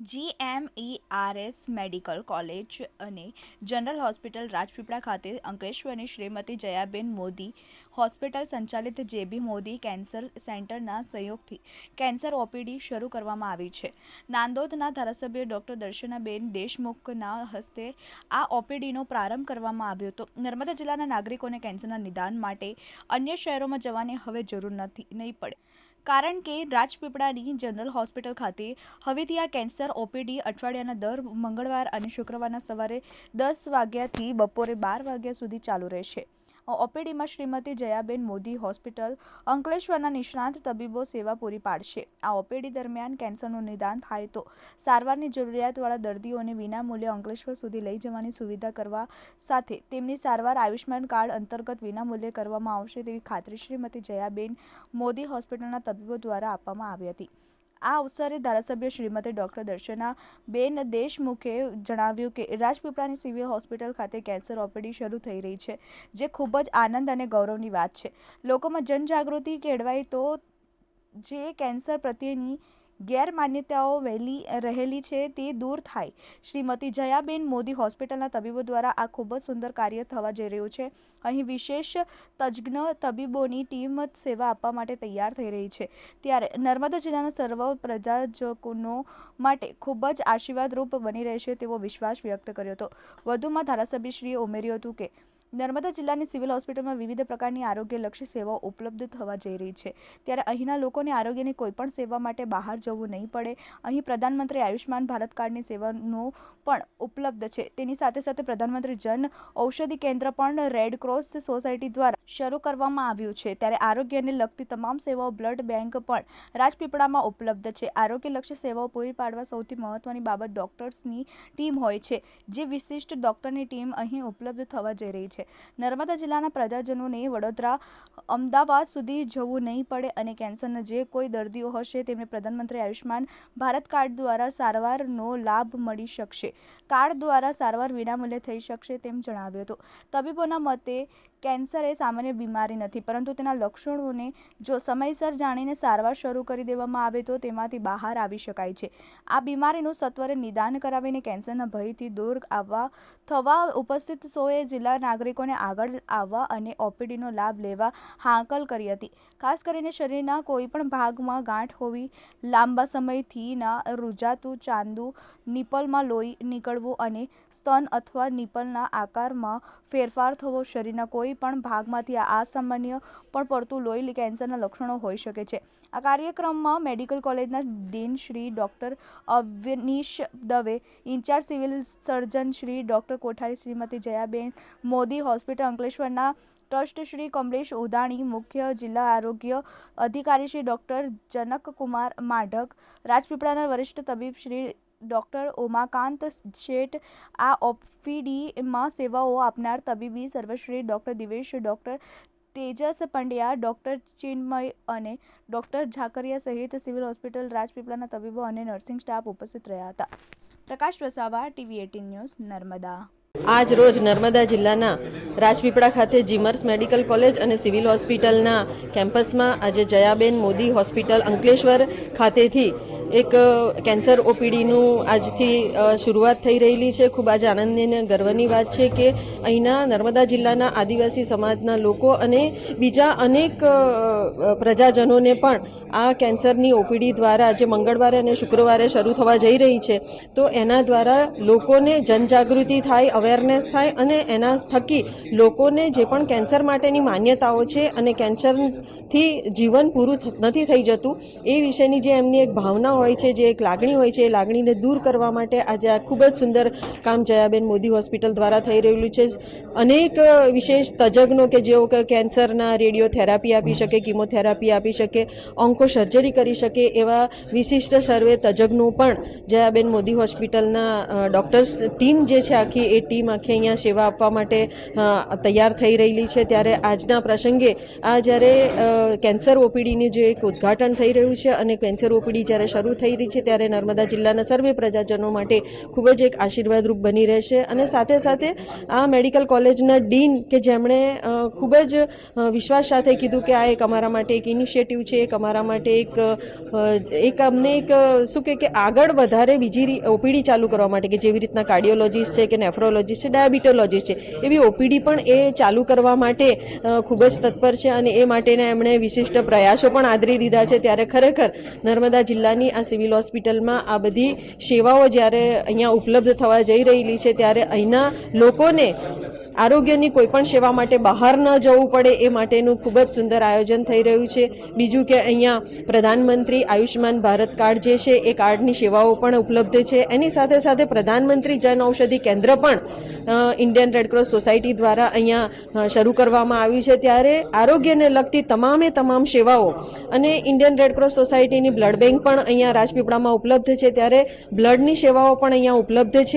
GMERS medical college અને general hospital Rajpipla ખાતે અંકલેશ્વરની શ્રીમતી જયાબેન મોદી હોસ્પિટલ સંચાલિત જેબી મોદી કેન્સર સેન્ટરના સહયોગથી કેન્સર ઓપીડી શરૂ કરવામાં આવી છે. નાંદોદના ધારાસભ્ય ડૉક્ટર દર્શનાબેન દેશમુખના હસ્તે આ ઓપીડીનો પ્રારંભ કરવામાં આવ્યો હતો. નર્મદા જિલ્લાના નાગરિકોને કેન્સરના નિદાન માટે અન્ય શહેરોમાં જવાની હવે જરૂર નથી, નહીં પડે. કારણ કે રાજપીપળાની જનરલ હોસ્પિટલ ખાતે હવેથી આ કેન્સર, ઓપીડી, અઠવાડિયાના દર મંગળવાર અને શુક્રવારના સવારે દસ વાગ્યાથી બપોરે બાર વાગ્યા સુધી ચાલુ રહેશે. ઓપીડીમાં શ્રીમતી જયાબેન મોદી હોસ્પિટલ, અંકલેશ્વરના નિષ્ણાંત તબીબો સેવા પૂરી પાડશે. આ ઓપીડી દરમિયાન કેન્સરનું નિદાન થાય તો સારવારની જરૂરિયાતવાળા દર્દીઓને વિનામૂલ્યે અંકલેશ્વર સુધી લઈ જવાની સુવિધા કરવા સાથે તેમની સારવાર આયુષ્યમાન કાર્ડ અંતર્ગત વિનામૂલ્યે કરવામાં આવશે તેવી ખાતરી શ્રીમતી જયાબેન મોદી હોસ્પિટલના તબીબો દ્વારા આપવામાં આવી હતી. આ અવસરે ધારાસભ્ય શ્રીમતી ડોક્ટર દર્શના બેન દેશમુખે જણાવ્યું કે રાજપીપળાની સિવિલ હોસ્પિટલ ખાતે કેન્સર ઓપીડી શરૂ થઈ રહી છે, જે ખૂબ જ આનંદ અને ગૌરવની વાત છે. લોકોમાં જનજાગૃતિ કેળવાય તો જે કેન્સર પ્રત્યેની ગેરમાન્યતાઓ વહેલી રહેલી છે તે દૂર થાય. શ્રીમતી જયાબેન મોદી હોસ્પિટલના તબીબો દ્વારા આ ખૂબ જ સુંદર કાર્ય થવા જઈ રહ્યું છે. અહીં વિશેષ તજજ્ઞ તબીબોની ટીમ સેવા આપવા માટે તૈયાર થઈ રહી છે. ત્યારે નર્મદા જિલ્લાના સર્વ પ્રજાજકોનો માટે ખૂબ જ આશીર્વાદરૂપ બની રહેશે તેવો વિશ્વાસ વ્યક્ત કર્યો હતો. વધુમાં ધારાસભ્યશ્રીએ ઉમેર્યું હતું કે નર્મદા જિલ્લાની સિવિલ હોસ્પિટલમાં વિવિધ પ્રકારની આરોગ્યલક્ષી સેવાઓ ઉપલબ્ધ થવા જઈ રહી છે. ત્યારે અહીંના લોકોને આરોગ્યની કોઈપણ સેવા માટે બહાર જવું નહીં પડે. અહીં પ્રધાનમંત્રી આયુષ્યમાન ભારત કાર્ડની સેવાનો પણ ઉપલબ્ધ છે. તેની સાથે સાથે પ્રધાનમંત્રી જન ઔષધિ કેન્દ્ર પણ રેડ ક્રોસ સોસાયટી દ્વારા શરૂ કરવામાં આવ્યું છે. ત્યારે આરોગ્યને લગતી તમામ સેવાઓ બ્લડ બેંક પણ રાજપીપળામાં ઉપલબ્ધ છે. આરોગ્યલક્ષી સેવાઓ પૂરી પાડવા સૌથી મહત્વની બાબત ડોક્ટર્સની ટીમ હોય છે. જે વિશિષ્ટ ડોક્ટરની ટીમ અહીં ઉપલબ્ધ થવા જઈ રહી છે. નર્મદા જિલ્લાના પ્રજાજનોને વડોદરા, અમદાવાદ સુધી જવું નહીં પડે અને કેન્સરના જે કોઈ દર્દીઓ હશે, તેમને પ્રધાનમંત્રી આયુષ્યમાન ભારત કાર્ડ દ્વારા સારવારનો લાભ મળી શકશે. કાર્ડ દ્વારા સારવાર વિનામૂલ્યે થઈ શકશે તેમ જણાવ્યું હતું. તબીબોના મતે, કેન્સર એ સામાન્ય બીમારી નથી, પરંતુ તેના લક્ષણોને જો સમયસર જાણીને સારવાર શરૂ કરી દેવામાં આવે તો તેમાંથી બહાર આવી શકાય છે. આ બીમારીનું સત્વરે નિદાન કરાવીને કેન્સરના ભયથી દૂર આવવા, થવા ઉપસ્થિત સોએ જિલ્લા નાગરિકોને આગળ આવવા અને ઓપીડીનો લાભ લેવા હાંકલ કરી હતી. ખાસ કરીને શરીરના કોઈપણ ભાગમાં ગાંઠ હોવી લાંબા સમયથી ના, રૂજાતું ચાંદુ, નિપલમાં લોહી નીકળવું અને સ્તન અથવા નિપલના આકારમાં ફેરફાર થવો શરીરના કોઈ પણ ભાગમાંથી આ અસામાન્ય પણ પડતું લોહી કેન્સરના લક્ષણો હોઈ શકે છે. આ કાર્યક્રમમાં મેડિકલ કોલેજના dean Shri doctor Avnish Dave, incharge civil surgeon Shri doctor Kothari, Shrimati Jayaben Modi, hospital અંકલેશ્વરના ટ્રસ્ટ શ્રી કમલેશ ઉદાણી, મુખ્ય જિલ્લા આરોગ્ય અધિકારી શ્રી ડૉક્ટર જનકકુમાર માઢક, રાજપીપળાના વરિષ્ઠ તબીબ શ્રી ડૉક્ટર ઉમાકાંત શેઠ, આ ઓપીડીમાં સેવાઓ આપનાર તબીબી સર્વશ્રી doctor Divesh, doctor Tejas Pandya, doctor Chinmay અને ડૉક્ટર ઝાકરિયા સહિત સિવિલ હોસ્પિટલ રાજપીપળાના તબીબો અને નર્સિંગ સ્ટાફ ઉપસ્થિત રહ્યા હતા. Prakash Vasava, TV eighteen news, Narmada. આજ રોજ નર્મદા જિલ્લાના રાજપીપળા ખાતે જીમર્સ મેડિકલ કોલેજ અને સિવિલ હોસ્પિટલના કેમ્પસમાં આજે જયાબેન મોદી હોસ્પિટલ અંકલેશ્વર ખાતેથી એક કેન્સર ઓપીડીનું આજથી શરૂઆત થઈ રહેલી છે. ખૂબ આજ આનંદની અને ગર્વની વાત છે કે અહીંના નર્મદા જિલ્લાના આદિવાસી સમાજના લોકો અને બીજા અનેક પ્રજાજનોને પણ આ કેન્સરની ઓપીડી દ્વારા જે મંગળવારે અને શુક્રવારે શરૂ થવા જઈ રહી છે. તો એના દ્વારા લોકોને જનજાગૃતિ થાય અવેરનેસ થાય અને એના થકી લોકોને જે પણ કેન્સર માટેની માન્યતાઓ છે અને કેન્સરથી જીવન પૂરું નથી થઈ જતું, એ વિશેની જે એમની એક ભાવના હોય છે, જે એક લાગણી હોય છે, એ લાગણીને દૂર કરવા માટે આજે આ ખૂબ જ સુંદર કામ જયાબેન મોદી હોસ્પિટલ દ્વારા થઈ રહેલું છે. અનેક વિશેષ તજજ્ઞો કે જેઓ કે, કેન્સરના રેડિયોથેરાપી આપી શકે, કિમોથેરાપી આપી શકે ઓન્કો સર્જરી કરી શકે, એવા વિશિષ્ટ સર્વે તજજ્ઞો પણ જયાબેન મોદી હોસ્પિટલના ડૉક્ટર્સ ટીમ જે છે આખી, એ ટીમ ટીમ આખી અહીંયા સેવા આપવા માટે તૈયાર થઈ રહેલી છે. ત્યારે આજના પ્રસંગે, આ જ્યારે કેન્સર ઓપીડીનું જે એક ઉદ્ઘાટન થઈ રહ્યું છે અને કેન્સર ઓપીડી જ્યારે શરૂ થઈ રહી છે, ત્યારે નર્મદા જિલ્લાના સર્વે પ્રજાજનો માટે ખૂબ જ એક આશીર્વાદરૂપ બની રહેશે. અને સાથે સાથે આ મેડિકલ કોલેજના ડીન કે જેમણે ખૂબ જ વિશ્વાસ સાથે કીધું કે આ એક અમારા માટે એક ઇનિશિયેટિવ છે, એક અમારા માટે એક એક અમને એક, શું કે આગળ વધારે બીજી ઓપીડી ચાલુ કરવા માટે કે જેવી રીતના કાર્ડિયોલોજીસ્ટ છે કે નેફ્રોલોજીસ્ટ છે, ડાયાબિટોલોજીસ્ટ છે. એવી ઓપીડી પણ એ ચાલુ કરવા માટે ખૂબ જ તત્પર છે અને એ માટેના એમણે વિશિષ્ટ પ્રયાસો પણ આદરી દીધા છે. ત્યારે ખરેખર નર્મદા જિલ્લાની આ સિવિલ હોસ્પિટલમાં આ બધી સેવાઓ જ્યારે અહીંયા ઉપલબ્ધ થવા જઈ રહેલી છે, ત્યારે અહીંના લોકોને આરોગ્યની કોઈ પણ સેવા માટે બહાર ન જવું પડે એ માટેનું ખૂબ જ સુંદર આયોજન થઈ રહ્યું છે. બીજું કે અહીંયા પ્રધાનમંત્રી આયુષ્યમાન ભારત કાર્ડ જે છે, એ કાર્ડની સેવાઓ પણ ઉપલબ્ધ છે. એની સાથે સાથે પ્રધાનમંત્રી જન ઔષધિ કેન્દ્ર પણ ઇન્ડિયન રેડક્રોસ સોસાયટી દ્વારા અહીંયા શરૂ કરવામાં આવ્યું છે. ત્યારે આરોગ્યને લગતી તમામે તમામ સેવાઓ અને ઇન્ડિયન રેડક્રોસ સોસાયટીની બ્લડ બેંક પણ અહીંયા રાજપીપળામાં ઉપલબ્ધ છે. ત્યારે બ્લડની સેવાઓ પણ અહીંયા ઉપલબ્ધ છે.